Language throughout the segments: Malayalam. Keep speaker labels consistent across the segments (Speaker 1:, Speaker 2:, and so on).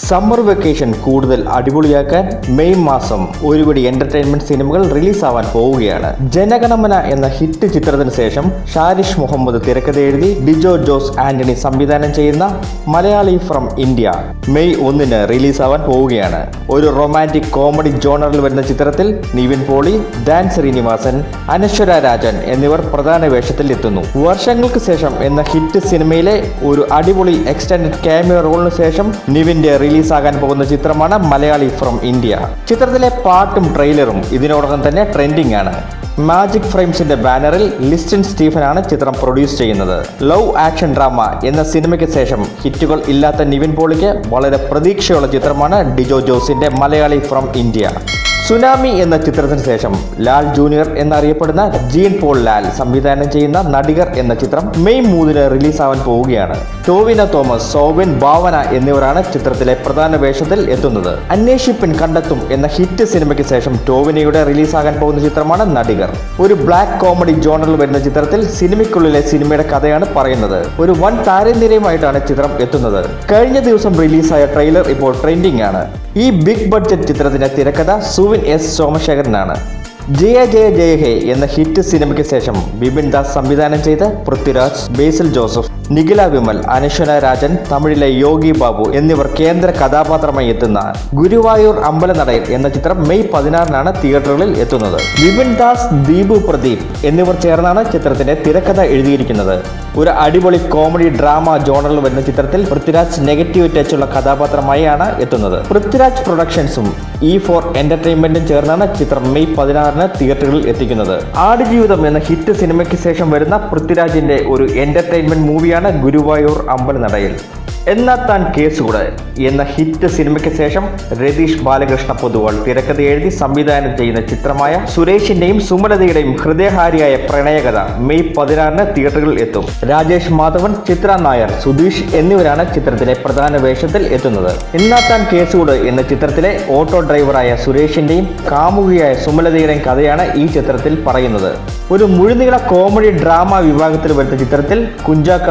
Speaker 1: സമ്മർ വെക്കേഷൻ കൂടുതൽ അടിപൊളിയാക്കാൻ മെയ് മാസം ഒരുപടി എന്റർടൈൻമെന്റ് സിനിമകൾ റിലീസാവാൻ പോവുകയാണ്. ജനഗണമന എന്ന ഹിറ്റ് ചിത്രത്തിന് ശേഷം ഷാരിഷ് മുഹമ്മദ് തിരക്കഥ എഴുതി ഡിജോ ജോസ് ആന്റണി സംവിധാനം ചെയ്യുന്ന മലയാളി ഫ്രം ഇന്ത്യ മെയ് ഒന്നിന് റിലീസാവാൻ പോവുകയാണ്. ഒരു റൊമാന്റിക് കോമഡി ജോണറിൽ വരുന്ന ചിത്രത്തിൽ നിവിൻ പോളി ദാൻ ശ്രീനിവാസൻ അനശ്വര രാജൻ എന്നിവർ പ്രധാന വേഷത്തിൽ എത്തുന്നു. വർഷങ്ങൾക്ക് ശേഷം എന്ന ഹിറ്റ് സിനിമയിലെ ഒരു അടിപൊളി എക്സ്റ്റൻഡഡ് ക്യാമിയോ റോളിന് ശേഷം നിവിന്റെ റിലീസാകാൻ പോകുന്ന ചിത്രമാണ് മലയാളി ഫ്രം ഇന്ത്യ. ചിത്രത്തിലെ പാട്ടും ട്രെയിലറും ഇതിനോടകം തന്നെ ട്രെൻഡിംഗ് ആണ്. മാജിക് ഫ്രെയിംസിന്റെ ബാനറിൽ ലിസ്റ്റൻ സ്റ്റീഫൻ ആണ് ചിത്രം പ്രൊഡ്യൂസ് ചെയ്യുന്നത്. ലവ് ആക്ഷൻ ഡ്രാമ എന്ന സിനിമയ്ക്ക് ശേഷം ഹിറ്റുകൾ ഇല്ലാത്ത നിവിൻ പോളിക്ക് വളരെ പ്രതീക്ഷയുള്ള ചിത്രമാണ് ഡിജോ ജോസിന്റെ മലയാളി ഫ്രം ഇന്ത്യ. സുനാമി എന്ന ചിത്രത്തിന് ശേഷം ലാൽ ജൂനിയർ എന്നറിയപ്പെടുന്ന ജീൻ പോൾ ലാൽ സംവിധാനം ചെയ്യുന്ന നടികർ എന്ന ചിത്രം മെയ് മൂന്നിന് റിലീസാവാൻ പോവുകയാണ്. ടോവിന തോമസ് സോവിൻ ഭാവന എന്നിവരാണ് ചിത്രത്തിലെ പ്രധാന വേഷത്തിൽ എത്തുന്നത്. അന്വേഷിപ്പിൻ കണ്ടെത്തും എന്ന ഹിറ്റ് സിനിമയ്ക്ക് ശേഷം ടോവിനയുടെ റിലീസാകാൻ പോകുന്ന ചിത്രമാണ് നടികർ. ഒരു ബ്ലാക്ക് കോമഡി ജോണറിൽ വരുന്ന ചിത്രത്തിൽ സിനിമയ്ക്കുള്ളിലെ സിനിമയുടെ കഥയാണ് പറയുന്നത്. ഒരു വൻ താരനിരയുമായിട്ടാണ് ചിത്രം എത്തുന്നത്. കഴിഞ്ഞ ദിവസം റിലീസായ ട്രെയിലർ ഇപ്പോൾ ട്രെൻഡിംഗ് ആണ്. ഈ ബിഗ് ബഡ്ജറ്റ് ചിത്രത്തിന്റെ തിരക്കഥ സുവിൻ എസ് സോമശേഖരനാണ്. ജയ ജയ ജയ ഹേ എന്ന ഹിറ്റ് സിനിമയ്ക്ക് ശേഷം ബിപിൻ ദാസ് സംവിധാനം ചെയ്ത പൃഥ്വിരാജ് ബേസിൽ ജോസഫ്. നിഖില വിമൽ അനശ്വന രാജൻ തമിഴിലെ യോഗി ബാബു എന്നിവർ കേന്ദ്ര കഥാപാത്രമായി എത്തുന്ന ഗുരുവായൂർ അമ്പലനടയിൽ എന്ന ചിത്രം മെയ് പതിനാറിനാണ് തിയേറ്ററുകളിൽ എത്തുന്നത്. വിപിൻ ദാസ് ദീപു പ്രദീപ് എന്നിവർ ചേർന്നാണ് ചിത്രത്തിന്റെ തിരക്കഥ എഴുതിയിരിക്കുന്നത്. ഒരു അടിപൊളി കോമഡി ഡ്രാമ ജോണറിൽ വരുന്ന ചിത്രത്തിൽ പൃഥ്വിരാജ് നെഗറ്റീവ് ടച്ച് ടച്ചുള്ള കഥാപാത്രമായാണ് എത്തുന്നത്. പൃഥ്വിരാജ് പ്രൊഡക്ഷൻസും ഇ ഫോർ എന്റർടൈൻമെന്റും ചേർന്നാണ് ചിത്രം മെയ് പതിനാറിന് തിയേറ്ററുകളിൽ എത്തിക്കുന്നത്. ആടുജീവിതം എന്ന ഹിറ്റ് സിനിമയ്ക്ക് ശേഷം വരുന്ന പൃഥ്വിരാജിന്റെ ഒരു എന്റർടൈൻമെന്റ് മൂവിയാണ് ഗുരുവായൂർ അമ്പലനടയിൽ എന്നാ താൻ കേസ് കേസുകൂടെ എന്ന ഹിറ്റ് സിനിമയ്ക്ക് ശേഷം രതീഷ് ബാലകൃഷ്ണ പൊതുവാൾ തിരക്കഥ എഴുതി സംവിധാനം ചെയ്യുന്ന ചിത്രമായ സുരേഷിന്റെയും സുമലതയുടെയും ഹൃദയഹാരിയായ പ്രണയകഥ മെയ് പതിനാറിന് തിയേറ്ററുകളിൽ എത്തും. രാജേഷ് മാധവൻ ചിത്ര നായർ സുധീഷ് എന്നിവരാണ് ചിത്രത്തിലെ പ്രധാന വേഷത്തിൽ എത്തുന്നത്. എന്നാ താൻ കേസ് കേസുകൂട് എന്ന ചിത്രത്തിലെ ഓട്ടോ ഡ്രൈവറായ സുരേഷിന്റെയും കാമുകിയായ സുമലതയുടെയും കഥയാണ് ഈ ചിത്രത്തിൽ പറയുന്നത്. ഒരു മുഴുനീള കോമഡി ഡ്രാമ വിഭാഗത്തിൽ വരുന്ന ചിത്രത്തിൽ കുഞ്ചാക്ക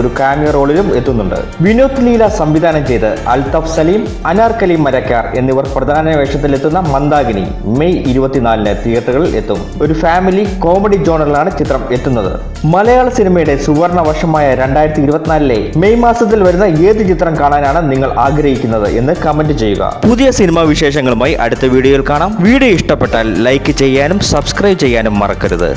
Speaker 1: ഒരു കാമിയ റോളിലും എത്തുന്നുണ്ട്. വിനോദ് ലീല സംവിധാനം ചെയ്ത് അൽതഫ് സലീം അനാർക്കലി മരക്കാർ എന്നിവർ പ്രധാന വേഷത്തിലെത്തുന്ന മന്ദാകിനി മെയ് ഇരുപത്തിനാലിന് തിയേറ്ററുകളിൽ എത്തും. ഒരു ഫാമിലി കോമഡി ജോണറിലാണ് ചിത്രം എത്തുന്നത്. മലയാള സിനിമയുടെ സുവർണ വർഷമായ രണ്ടായിരത്തി ഇരുപത്തിനാലിലെ മെയ് മാസത്തിൽ വരുന്ന ഏത് ചിത്രം കാണാനാണ് നിങ്ങൾ ആഗ്രഹിക്കുന്നത് എന്ന് കമന്റ് ചെയ്യുക. പുതിയ സിനിമാ വിശേഷങ്ങളുമായി അടുത്ത വീഡിയോയിൽ കാണാം. വീഡിയോ ഇഷ്ടപ്പെട്ടാൽ ലൈക്ക് ചെയ്യാനും സബ്സ്ക്രൈബ് ചെയ്യാനും മറക്കരുത്.